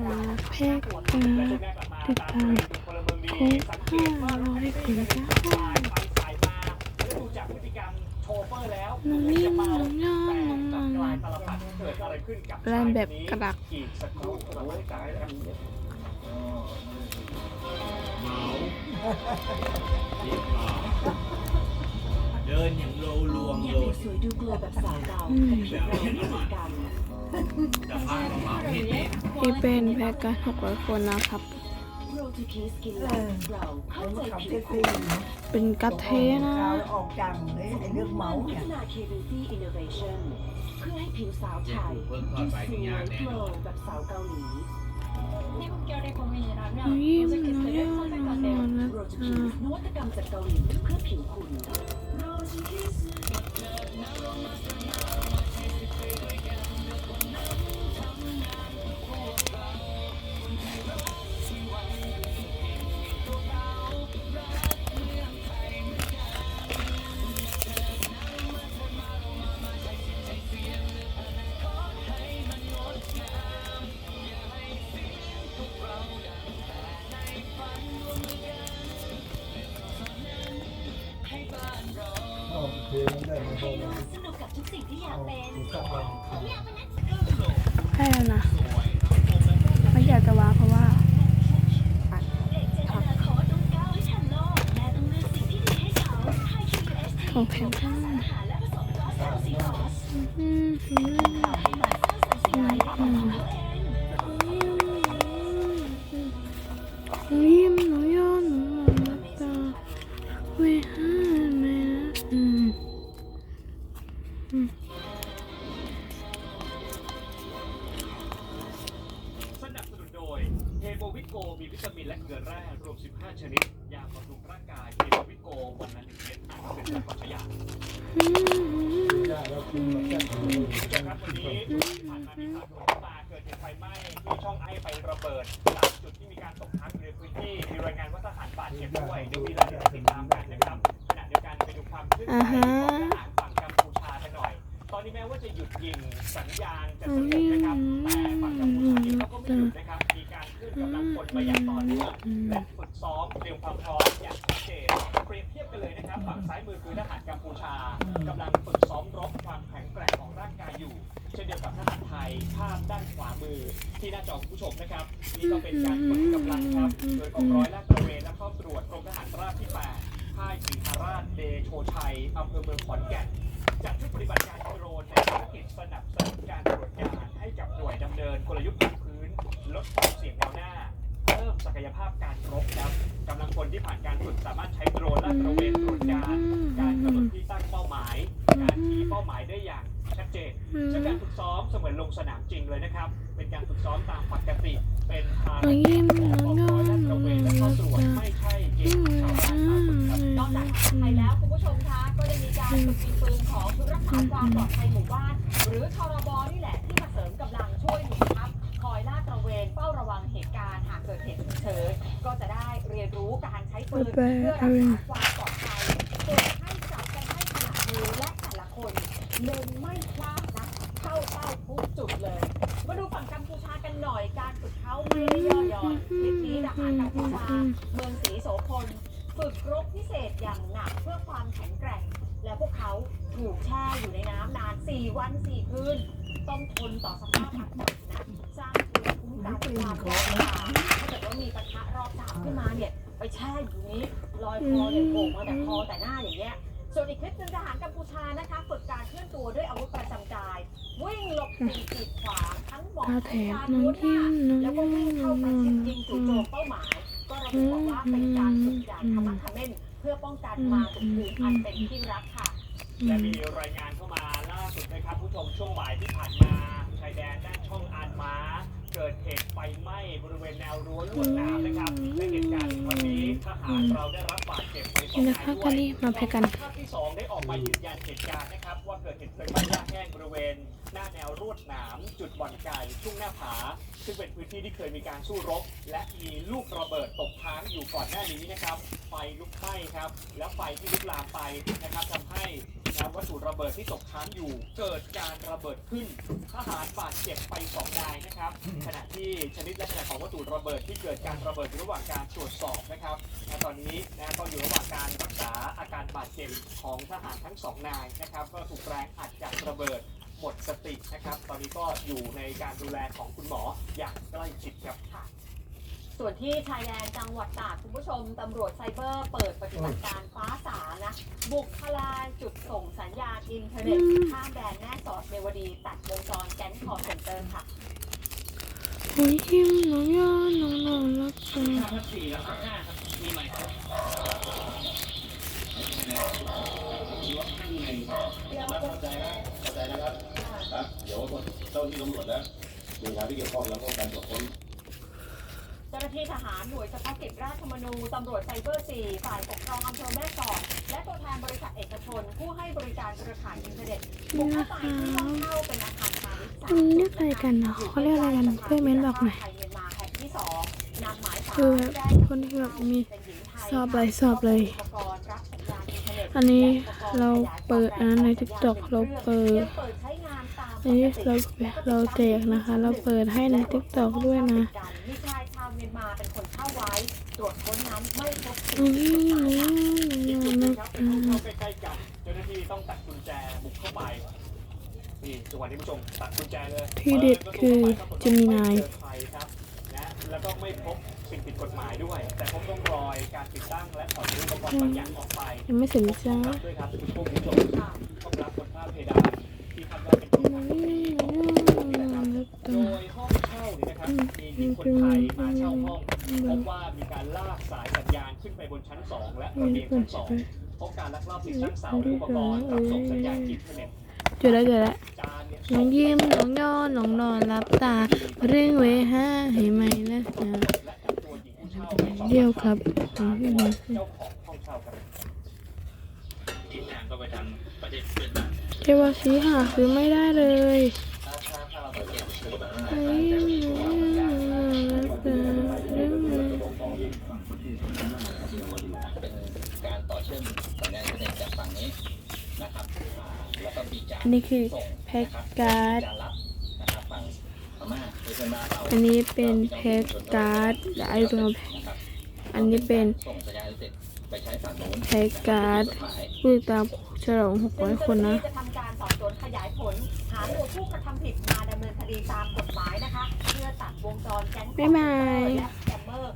มาแพกกาติดตามโค้งห้าร้อยคนจ้าน้องยิ้มน้องย่องน้องมองแลนแบบกระดักเดินอย่างโลลวงโลสวยดูกลัวแบบสาวเก่ากับผิวเราไม่เหมือนกันแต่ผ้าของเหมาเห็นไหม ที่เป็นแพ็กกันหกร้อยคนนะครับ โรทูคิสกินแลนเราเข้าใจผิว ซี คุณ เป็นกระเทนะ ขาวออกจังเลยไอ้เรื่องเมา พั เนี่ย ฒนา k beauty innovation เพื่อให้ผิวสาวไทยดูสวยโกลว์แบบสาวเกาหลี 태국결의 고민이라면 น้องยิ้มน้อง 로즈키스를 ย่องน้องมอง 선택하세요. นะ โรทู จ๊ คิส ะ นวัตกรรมจากเก แพ้แล้วนะไม่อยากจะวางเพราะว่าเด็กจะอนาคตต้องก้าวให้ทันโลกแม่ต้องเลือกสิ่งที่ดีให้เขา วิโกมีวิตามินและเกลือแร่รวม 15 ชนิด ยาบำรุงร่างกายเฮโบวิโกวันละหนึ่งเม็ดอ่านเป็นแบบปัจจัยาอืมได้แล้วกินมาแค่ไหนนะครับวันนี้ผ่านมามีข่าวของมาเกิดเหตุไฟไหม้ที่ช่องไอไประเบิดตามจุดที่มีการตกค้างอยู่ในพื้นที่มีรายงานว่าทหารบาดเจ็บด้วยเดี๋ยวมีรายละเอียดติดตามกันนะครับขณะเดียวกันไปดูความคืบหน้า จะหยุดยิงสัญญาณจะสงบนะครับแต่ฝั่งกัมพูชาเองเขาก็ไม่หยุดนะครับมีการเคลื่อนกำลังพลมาอย่างต่อเนื่องและฝึกซ้อมเตรียมความพร้อมอย่างชัดเจนเปรียบเทียบกันเลยนะครับฝั่งซ้ายมือคือทหารกัมพูชากำลังฝึกซ้อมรบความแข็งแกร่งของร่างกายอยู่ เช่นเดียวกับทหารไทยภาพด้านขวามือที่หน้าจอคุณผู้ชมนะครับนี่ก็เป็นการฝึกกำลังครับโดยกองร้อยลาดตระเวนและเข้าตรวจกรมทหารราบที่8ค่ายศรีหราชเดโชชัยอำเภอเมืองขอนแก่นจัดชุดปฏิบัติการ ซึ่งการฝึกซ้อมเสมือนลงสนามจริงเลยนะครับ เป็นการฝึกซ้อมตามปกติ เป็นภารน้องกิยิ้จมของน้องกองย่อร้องยลาดตระเวนและเข้าตรวจไม่ใช่เกอืมมชาวบ้านมาฝึกครับนอกจากทหารไทยแล้วคุณผู้ชมคะก็ยังมีการฝึกยิงปืนของชุดรักษาความปลอดภัยหมู่บ้าน หรือทรบนี่แหละที่มาเสริมกำลังช่วยหน่วยทัพคอยลาดตระเวนเฝ้าระวังเหตุการณ์หากเกิดเหตุฉุกเฉินก็จะได้เรียนรู้การใช้ปืนเพื่อรักษาความปลอดภัยฝึกให้จับกันให้ขนาดมือและแต่ละคนเล็งไม่พลาดนะเข้าเป้าทุกจุดเลย มาดูฝั่งกัมพูชากันหน่อยการฝึกเขาไม่ได้ย่อหย่อนคลิปนี้ทหารกัมพูชาเมืองศรีโสพลฝึกรบพิเศษอย่างหนักเพื่อความแข็งแกร่ง และพวกเขาถูกแช่อยู่ในน้ำนาน 4 วัน 4 คืน ต้องทนต่อสภาพอากาศนะสร้างภูมิคุ้มกันความร้อนฉาถ้าเกิดว่ามีปะทะรอบสามขึ้นมาเนี่ยไปแช่อยู่นี้ลอยคอเนี่ยโผล่มาแต่คอแต่หน้าอย่างเงี้ยส่วนอีกคลิปหนึงทหารกัม ตาแถงมน้องม้วนหยิ้น้ามน้องน้องน้องยิ้มายก็ระบุบอกว่าเป็นการฝึกอย่างขมักเขม้นเพื่อป้องกันมาถึงอันเป็นที่รักค่ะและมีรายงานเข้ามาล่าสุดนะครับผู้ชมช่วงบ่ายที่ผ่านมาชายแดนด้านช่องอานม้า เกิดเหตุไฟไหม้บริเวณแนวรั้วลวดหนามนะครับในเหตุการณ์วันนี้ทหารเราได้รับบาดเจ็บไปสอนี่งนะนายคะด้วตอนยนี้มาแพ็กกันภาพที่สองได้ออกมายืนยันเหตุการณ์นะครับ ว่าเกิดเหตุเพลิงไหม้ยากแห้งบริเวณ หน้าแนวรวดหนามจุดบ่อนไก่ทุ่งหน้าผา ซึ่งเป็นพื้นที่ที่เคยมีการสู้รบ และมีลูกระเบิดตกค้างอยู่ก่อนหน้านี้นะครับ ไฟลุกไหม้ครับ แล้วไฟที่ลุกลามไปนะครับทำให้นะวัตถุระเบิดที่ตกค้างอยู่ เกิดการระเบิดขึ้นทหารบาดเจ็บไปสองนายนะครับขณะที่ชนิดและขนาดของวัตถุระเบิดที่เกิดการระเบิดอยู่ระหว่างการตรวจสอบนะครับและตอนนี้นะก็อยู่ระหว่างการรักษาอาการบาดเจ็บของทหารทั้งสองนายนะครับก็ถูกแรงอัดจากระเบิดหมดสตินะครับ ตอนนี้ก็อยู่ในการดูแลของคุณหมออย่างใกล้ชิดครับส่วนที่ชายแดนจังหวัดตากคุณผู้ชมตำรวจไซเบอร์เปิดปฏิบัติการฟ้าสานะบุกทลายจุดส่งสัญญาณอินเทอร์เน็ตข้ามแดนแม่สอดเรวดีตัดวงจรแก๊งคอร์เซ็นเตอร์ค่ะ โอ้ยยิ้มน้องย่อน้องนอนรับตาห้าพันสี่แล้วครับห้าครับมีใหม่ครับเจ้าใจนะครับครับเดี๋ยวเจ้าที่ตำรวจและหน่วยงานที่เกี่ยวข้องแล้วก็การตรวจค้นเจ้าหน้าที่ทหารหน่วยเฉพาะกิจราชมนูตำรวจไซเบอร์4ฝ่ายปกครองอำเภอแม่สอดและตัวแทนบริษัทเอกชน ผู้ให้บริการเครือข่ายอินเทอร์เน็ตบุกเข้าไปที่ห้องเช่าเป็นอาคาร มวันนี้เรียกอะไรกันเนาะเขาเรียกอะไรกันเพื่อนเม้นบอกหน่อยไทยเมียนมาแห่งที่สองนำหมายสารคือคนที่แบบมีเป็นหญิงไทยสอบอะไรสอบเลยอุปกรณ์รับสัญญาณอินเทอร์เน็ตอันนี้และอุปกณ์เราเปิดอันในขยาย TikTok เราเปิดยังเปิดใช้งานตามปกติอันนี้เราเราแจกนะคะ เราเปิดให้ใน TikTok ด้วยนะมีชายชาวเมียนมาเป็นคนเข้าไว้ตรวจค้นนั้นไม่พบสิ่งโอ้ยผิดกฎหมายน้องอีกย่ต้องงครับรับเป็นตาห้องเข้าใกล้ๆกันเจ้าห น้าที่ต้องตัดกุญแจบุกเข้าไปนี่จังหวะนี้ผู้ชมตัดกุญแจเลยที่เด็ดคือเจมินายไม่เจอใครครับนะแล้วก็ไม่พบสิ่งผิดกฎหมายด้วย แต่พบร่องรอยการติดตั้งและถอดอุปกรณ์บางอย่างออกไปยังไม่เสร็จพนะบจ้าห้องรับด้วยครับคุณผู้ชมห้องรับบนผ้าเพดานที่คาดว่าเป็นห้องน้พัองกย่อน้องรับโดตายห้องเช่านี่นะครับมีหญิงคนไทยมาเช่าห้องพบว่ามีการลากสายสัญญาณขึ้นไปบนชั้นสองและระนี่เบียงทุกคนชั้นสใช่องไหมพบการลักลอบติดตั้งเสาและอุปกรณ์รับส่งสัญญาณอินเทอร์เน็ต เจอแล้วเจอแล้วจานเนี่ยน้องยิ้มน้องยอนน้องนอนรับตาเรื่องไว้ห้าให้ไหมนะจ๊ะและเดี่ยวครับเจ้าของห้องเกวาสีหาซื้อไม่ได้เลยเฮ้ยอน้องรับตาเรื่องไว้ เป็นการต่อเชื่อมสัญญาณอินเทอร์เน็ตจากฝั่งนี้นะครับอ่าแล้วก็มีจาน อันนี้คือแพ็กการ์ดจานรับนะครับฝั่งพม่าคือเพื่อนบ้านเราอันนี้เป็นแพ็กการ์ดและไอ้ตัวนะครับอันนี้เป็นส่งสัญญาณอินเทอร์เน็ตไปใช้ฝั่งโน้นแพ็กการ์ดกฎหมายผู้ติดตามฉลอง600คนนะจะทำการสอบสวนขยายผล หาตัวผู้กระทำผิดมาดำเนินคดีตามกฎหมายนะคะ เพื่อตัดวงจรแก๊งบ๊ายบายและสแกมเมอร์